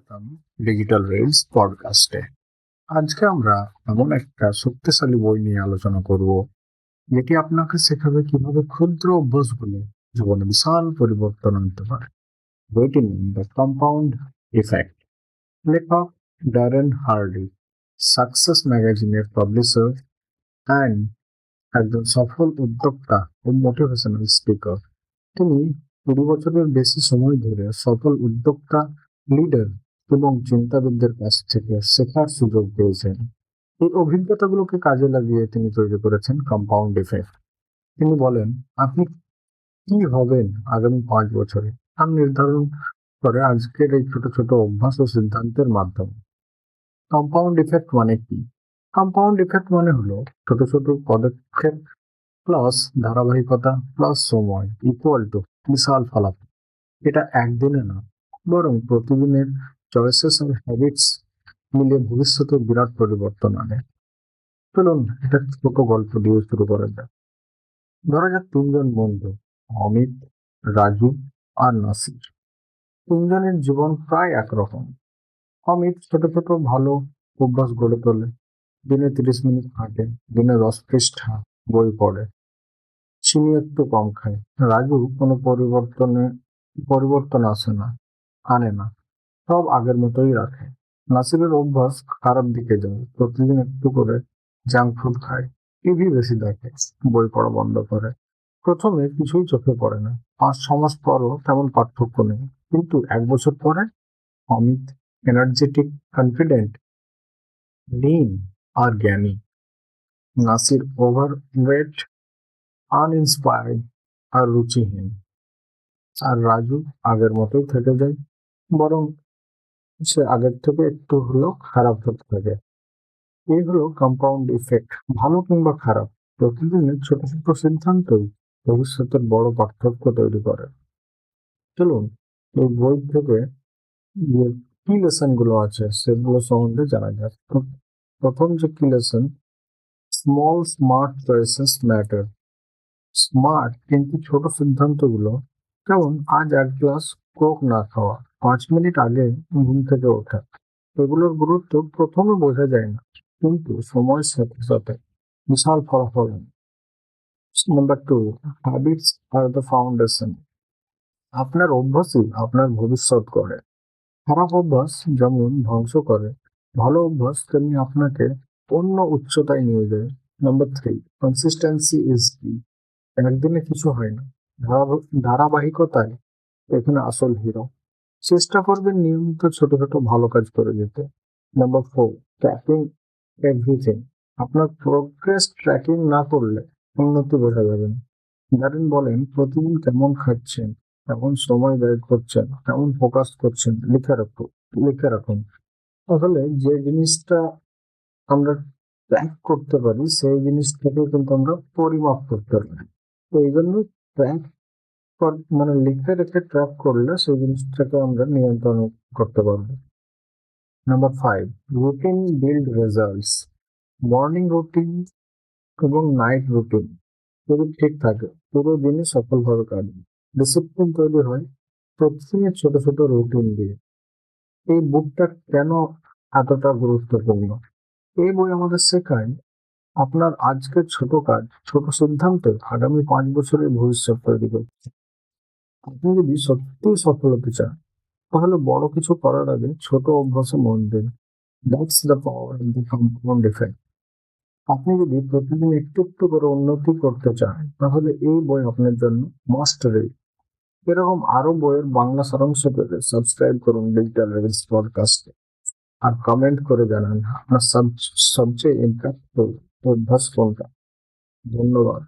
স্বাগতম digital rails পডকাস্টে আজকে আমরা এমন একটা শক্তিশালী বই নিয়ে আলোচনা করব, যেটি আপনাকে শেখাবে কীভাবে ক্ষুদ্র অভ্যাসগুলো জীবনে বিশাল পরিবর্তন আনতে পারে। বইটির নাম দ্য কম্পাউন্ড ইফেক্ট লেখক ড্যারেন হার্ডি সাকসেস ম্যাগাজিনের পাবলিশার অ্যান্ড একজন সফল উদ্যোক্তা ও মোটিভেশনাল স্পিকার তিনি কুড়ি বছরের বেশি সময় ধরে সফল উদ্যোক্তা লিডার এবং চিন্তাবিদদের কাছ থেকে শেখার সুযোগ পেয়েছেন। এই অভিজ্ঞতাগুলোকে কাজে লাগিয়ে তিনি তৈরি করেছেন কম্পাউন্ড ইফেক্ট তিনি বলেন, আপনি কি হবেন আগামী পাঁচ বছরে? তার নির্ধারণ করে আজকের এই ছোট ছোট অভ্যাস ও সিদ্ধান্তের মাধ্যমে। কম্পাউন্ড ইফেক্ট মানে কি? কম্পাউন্ড ইফেক্ট মানে হলো ছোট ছোট পদক্ষেপ প্লাস ধারাবাহিকতা প্লাস সময় ইকুয়াল টু বিশাল ফলাফল। এটা একদিনে না, বরং প্রতিদিনের চয়েসেস আর হ্যাবিটস মিলে ভবিষ্যতে বিরাট পরিবর্তন আনে। চলুন এটা ছোট গল্প দিয়ে শুরু করা যাক। ধরা যাক তিনজন বন্ধু, অমিত, রাজু আর নাসির। তিনজনের জীবন প্রায় একরকম। অমিত ছোট ছোট ভালো অভ্যাস গড়ে তোলে। দিনে তিরিশ মিনিট হাঁটে, দিনে দশ পৃষ্ঠা বই পড়ে। চিনি একটু কম খায়। রাজু কোনো পরিবর্তনে, পরিবর্তন আসে না, আনে না। সব আগের মতোই রাখে। নাসিরের অভ্যাস খারাপ দিকে যায়, প্রতিদিন একটু করে জাঙ্ক ফুড খায় টিভি বেশি দেখে, বই পড়া বন্ধ করে। প্রথমে কিছুই চোখে পড়ে না। পাঁচ, ছ মাস পরও তেমন পার্থক্য নেই। কিন্তু এক বছর পরে অমিত এনার্জেটিক কনফিডেন্ট লিন আর জ্ঞানী। নাসির ওভার ওয়েট আনইন্সপায়ার্ড আর রুচিহীন। আর রাজু আগের মতোই থেকে যায়, বরং সে আগের থেকে একটু হলেও খারাপ হতে থাকে। এই হলো কম্পাউন্ড ইফেক্ট ভালো কিংবা খারাপ, প্রতিদিনের ছোট ছোট সিদ্ধান্তই ভবিষ্যতের বড় পার্থক্য তৈরি করে। চলুন, এই বই থেকে যে কি লেসনগুলো আছে সেগুলো সম্বন্ধে জানা যাক। প্রথম যে কি lesson small smart choices matter smart কিন্তু ছোট সিদ্ধান্তগুলো যেমন আজ এক গ্লাস কোক না খাওয়া। পাঁচ মিনিট আগে ঘুম থেকে ওঠা। এগুলোর গুরুত্ব প্রথমে বোঝা যায় না, কিন্তু সময়ের সাথে সাথে বিশাল ফলাফল নাম্বার টু হ্যাবিটস আর দ্য ফাউন্ডেশন আপনার অভ্যাসই আপনার ভবিষ্যৎ করে। খারাপ অভ্যাস যেমন ধ্বংস করে, ভালো অভ্যাস তেমনি আপনাকে অন্য উচ্চতায় নিয়ে যায়। নাম্বার থ্রি কনসিস্টেন্সি ইজ কি একদিনে কিছু হয় না। ধারাব- ধারাবাহিকতায় এখানে আসল হিরো চেষ্টা করবেন নিয়মিত ছোট ছোট ভালো কাজ করে যেতে। নাম্বার ফোর ট্র্যাকিং এভরিথিং আপনার প্রোগ্রেস ট্র্যাকিং না করলে উন্নতি বোঝা যাবে না। দারেন বলেন, প্রতিদিন কেমন খাচ্ছেন? কেমন সময় ব্যয় করছেন? কেমন ফোকাস করছেন? লিখে রাখুন লিখে রাখুন। তাহলে যে জিনিসটা আমরা ট্র্যাক করতে পারি, সেই জিনিসটাকে কিন্তু আমরা পরিমাপ করতে পারি। তো এই জন্য ট্র্যাক মানে লিখে রেখে ট্র্যাক করলে সেই জিনিসটাকে আমরা নিয়ন্ত্রণ করতে পারব। Number five routine build results morning routine এবং নাইট রুটিন যদি ঠিক থাকে, পুরো দিনে সফলভাবে কাটবে। ডিসিপ্লিন তৈরি হয় প্রতিদিনের ছোট ছোট রুটিন দিয়ে। এই বুকটা কেন এতটা গুরুত্বপূর্ণ? এই বই আমাদের শেখায় আপনার আজকের ছোট কাজ, ছোট সিদ্ধান্ত আগামী পাঁচ বছরের ভবিষ্যৎ তৈরি করছে আপনি যদি সত্যিই সফল হতে চান, তাহলে বড় কিছু করার আগে ছোট অভ্যাসে মন দিন। That's the power of the compound effect আপনি যদি প্রতিদিন একটু একটু করে উন্নতি করতে চান, তাহলে এই বই আপনার জন্য মাস্ট রিড এরকম আরও বইয়ের বাংলা সারাংশ পেতে সাবস্ক্রাইব করুন ডিজিটাল রেভিস পডকাস্টে আর কমেন্ট করে জানান আপনার সব- সবচেয়ে ইম্প্যাক্টফুল অভ্যাস কোনটা। ধন্যবাদ।